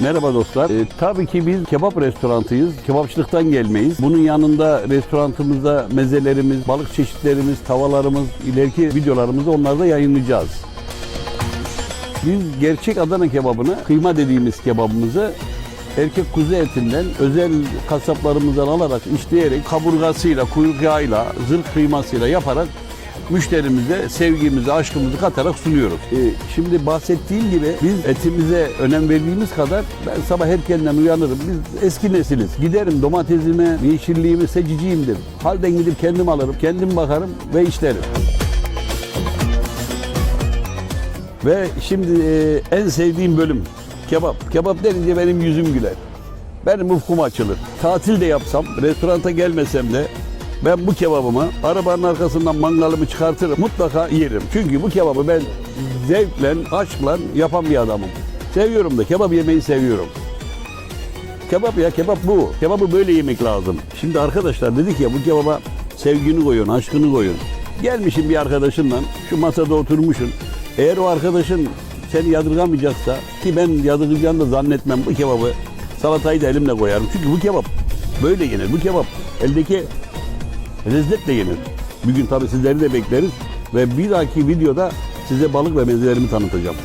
Merhaba dostlar. Ee, tabii ki biz kebap restorantıyız. Kebapçılıktan gelmeyiz. Bunun yanında restoranımızda mezelerimiz, balık çeşitlerimiz, tavalarımız, ileriki videolarımızda onları da yayınlayacağız. Biz gerçek Adana kebabını, kıyma dediğimiz kebabımızı erkek kuzu etinden özel kasaplarımızdan alarak işleyerek kaburgasıyla, kuyruk yağıyla, zırh kıymasıyla yaparak müşterimize sevgimizi, aşkımızı katarak sunuyoruz. Ee, şimdi bahsettiğim gibi biz etimize önem verdiğimiz kadar ben sabah erkenden uyanırım. Biz eski nesiliz. Giderim domatesimi, yeşilliğimi seçiciyimdir. Halden gidip kendim alırım, kendim bakarım ve işlerim. Ve şimdi e, en sevdiğim bölüm kebap. Kebap denince benim yüzüm güler. Benim ufkum açılır. Tatil de yapsam, restoranta gelmesem de ben bu kebabımı arabanın arkasından mangalımı çıkartırım. Mutlaka yerim. Çünkü bu kebabı ben zevkle, aşkla yapan bir adamım. Seviyorum da kebap yemeyi seviyorum. Kebap ya kebap bu. Kebabı böyle yemek lazım. Şimdi arkadaşlar dedik ya bu kebaba sevgini koyun, aşkını koyun. Gelmişim bir arkadaşınla şu masada oturmuşsun. Eğer o arkadaşın seni yadırgamayacaksa ki ben yadırgayacağını da zannetmem bu kebabı salatayı da elimle koyarım. Çünkü bu kebap böyle yenir. Bu kebap eldeki lezzetle yenir. Bir gün tabii sizleri de bekleriz ve bir dahaki videoda size balık ve mezelerimi tanıtacağım.